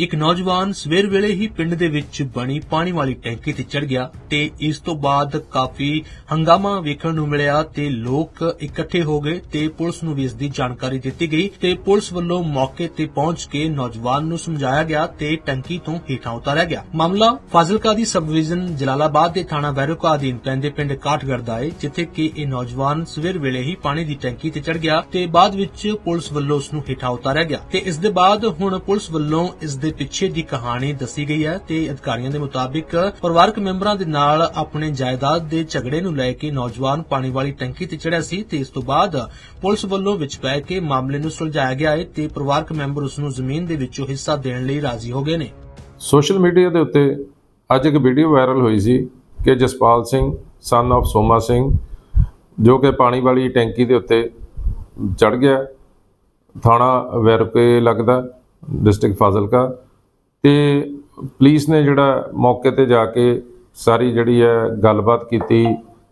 ਇੱਕ ਨੌਜਵਾਨ ਸਵੇਰ ਵੇਲੇ ਹੀ ਪਿੰਡ ਦੇ ਵਿੱਚ ਬਣੀ ਪਾਣੀ ਵਾਲੀ ਟੈਂਕੀ ਤੇ ਚੜ ਗਿਆ ਤੇ ਇਸ ਤੋਂ ਬਾਅਦ ਕਾਫੀ ਹੰਗਾਮਾ ਵੇਖਣ ਨੂੰ ਮਿਲਿਆ ਤੇ ਲੋਕ ਇਕੱਠੇ ਹੋ ਗਏ ਤੇ ਪੁਲਿਸ ਨੂੰ ਵੀ ਇਸ ਦੀ ਜਾਣਕਾਰੀ ਦਿੱਤੀ ਗਈ ਤੇ ਪੁਲਿਸ ਵੱਲੋਂ ਮੌਕੇ ਤੇ ਪਹੁੰਚ ਕੇ ਨੌਜਵਾਨ ਨੂੰ ਸਮਝਾਇਆ ਗਿਆ ਤੇ ਟੈਂਕੀ ਤੋਂ ਹੇਠਾਂ ਉਤਾਰਿਆ ਗਿਆ। ਮਾਮਲਾ ਫਾਜ਼ਿਲਕਾ ਦੀ ਸਬ ਡਿਵੀਜ਼ਨ ਜਲਾਲਾਬਾਦ ਦੇ ਥਾਣਾ ਵੈਰੋਕਾ ਅਧੀਨ ਪੈਂਦੇ ਪਿੰਡ ਕਾਠਗੜ੍ਹ ਦਾ ਹੈ ਜਿੱਥੇ ਕਿ ਇਹ ਨੌਜਵਾਨ ਸਵੇਰ ਵੇਲੇ ਹੀ ਪਾਣੀ ਦੀ ਟੈਂਕੀ ਤੇ ਚੜ ਗਿਆ ਤੇ ਬਾਅਦ ਵਿੱਚ ਪੁਲਿਸ ਵੱਲੋਂ ਉਸ ਨੂੰ ਹੇਠਾਂ ਉਤਾਰਿਆ ਗਿਆ ਤੇ ਇਸ ਦੇ ਬਾਅਦ ਹੁਣ ਪੁਲਿਸ ਵੱਲੋਂ ਇਸ ਦੇ ਪਿੱਛੇ ਦੀ ਕਹਾਣੀ ਦੱਸੀ ਗਈ ਹੈ ਤੇ ਅਧਿਕਾਰੀਆਂ ਦੇ ਮੁਤਾਬਿਕ ਪਰਿਵਾਰਕ ਮੈਂਬਰਾਂ ਦੇ ਨਾਲ ਆਪਣੇ ਜਾਇਦਾਦ ਦੇ ਝਗੜੇ ਨੂੰ ਲੈ ਕੇ ਨੌਜਵਾਨ ਪਾਣੀ ਵਾਲੀ ਟੈਂਕੀ ਤੇ ਚੜਿਆ ਸੀ ਤੇ ਇਸ ਤੋਂ ਬਾਅਦ ਪੁਲਿਸ ਵੱਲੋਂ ਵਿੱਚ ਪੈ ਕੇ ਮਾਮਲੇ ਨੂੰ ਸੁਲਝਾਇਆ ਗਿਆ ਹੈ ਤੇ ਪਰਿਵਾਰਕ ਮੈਂਬਰ ਉਸ ਨੂੰ ਜ਼ਮੀਨ ਦੇ ਵਿੱਚੋਂ ਹਿੱਸਾ ਦੇਣ ਲਈ ਰਾਜ਼ੀ ਹੋ ਗਏ ਨੇ। ਸੋਸ਼ਲ ਮੀਡੀਆ ਦੇ ਉੱਤੇ ਅੱਜ ਇੱਕ ਵੀਡੀਓ ਵਾਇਰਲ ਹੋਈ ਸੀ ਕਿ ਜਸਪਾਲ ਸਿੰਘ ਸਨ ਆਫ ਸੋਮਾ ਸਿੰਘ, ਜੋ ਕਿ ਪਾਣੀ ਵਾਲੀ ਟੈਂਕੀ ਦੇ ਉੱਤੇ ਚੜ ਗਿਆ। ਥਾਣਾ ਵੈਰਕੇ ਲੱਗਦਾ। ਡਿਸਟ੍ਰਿਕਟ ਫਾਜ਼ਿਲਕਾ ਤੇ ਪੁਲਿਸ ਨੇ ਜਿਹੜਾ ਮੌਕੇ ਤੇ ਜਾ ਕੇ ਸਾਰੀ ਜਿਹੜੀ ਹੈ ਗੱਲਬਾਤ ਕੀਤੀ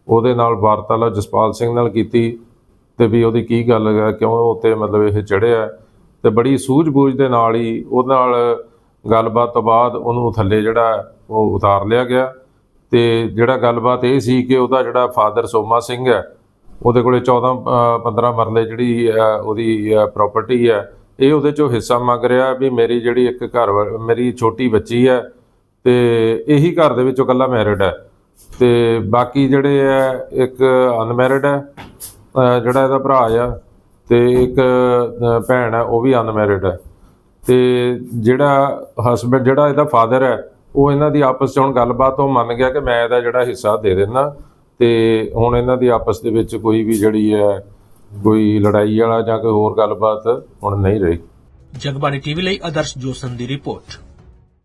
ਉਹਦੇ ਨਾਲ ਵਾਰਤਾਲਾਪ ਜਸਪਾਲ ਸਿੰਘ ਨਾਲ ਕੀਤੀ ਤੇ ਵੀ ਉਹਦੀ ਕੀ ਗੱਲ ਹੈ ਕਿਉਂ ਉਹ ਉੱਤੇ ਮਤਲਬ ਇਹ ਚੜਿਆ ਤੇ ਬੜੀ ਸੂਝ-ਬੂਝ ਦੇ ਨਾਲ ਹੀ ਉਹਦੇ ਨਾਲ ਗੱਲਬਾਤ ਤੋਂ ਬਾਅਦ ਉਹਨੂੰ ਥੱਲੇ ਜਿਹੜਾ ਉਹ ਉਤਾਰ ਲਿਆ ਗਿਆ ਤੇ ਜਿਹੜਾ ਗੱਲਬਾਤ ਇਹ ਸੀ ਕਿ ਉਹਦਾ ਜਿਹੜਾ ਫਾਦਰ ਸੋਮਾ ਸਿੰਘ ਹੈ ਉਹਦੇ ਕੋਲੇ 14 ਅ, 15 ਮਰਲੇ ਜਿਹੜੀ ਉਹਦੀ ਪ੍ਰਾਪਰਟੀ ਹੈ ਇਹ ਉਹਦੇ ਚੋਂ ਹਿੱਸਾ ਮੰਗ ਰਿਹਾ ਵੀ ਮੇਰੀ ਜਿਹੜੀ ਇੱਕ ਘਰ ਵਾ- ਮੇਰੀ ਛੋਟੀ ਬੱਚੀ ਹੈ ਤੇ ਇਹੀ ਘਰ ਦੇ ਵਿੱਚੋਂ ਇਕੱਲਾ ਮੈਰਿਡ ਹੈ। ਤੇ ਬਾਕੀ ਜਿਹੜੇ ਹੈ, ਇੱਕ ਅਨਮੈਰਿਡ ਹੈ ਜਿਹੜਾ ਇਹਦਾ ਭਰਾ ਆ ਤੇ ਇੱਕ ਭੈਣ ਹੈ, ਉਹ ਵੀ ਅਨਮੈਰਿਡ ਹੈ। ਤੇ ਜਿਹੜਾ ਹਸਬੰਡ ਜਿਹੜਾ ਇਹਦਾ ਫਾਦਰ ਹੈ, ਉਹ ਇਹਨਾਂ ਦੀ ਆਪਸ 'ਚ ਹੁਣ ਗੱਲਬਾਤ ਉਹ ਮੰਨ ਗਿਆ ਕਿ ਮੈਂ ਇਹਦਾ ਜਿਹੜਾ ਹਿੱਸਾ ਦੇ ਦਿੰਦਾ ਤੇ ਹੁਣ ਇਹਨਾਂ ਦੀ ਆਪਸ ਦੇ ਵਿੱਚ ਕੋਈ ਵੀ ਜਿਹੜੀ ਹੈ ਕੋਈ ਲੜਾਈ ਵਾਲਾ ਜਾਂ ਕੋਈ ਹੋਰ ਗੱਲਬਾਤ ਹੁਣ ਨਹੀਂ ਰਹੀ। ਜਗਬਾਣੀ ਟੀਵੀ ਲਈ ਆਦਰਸ਼ ਜੋਸਨ ਦੀ ਰਿਪੋਰਟ।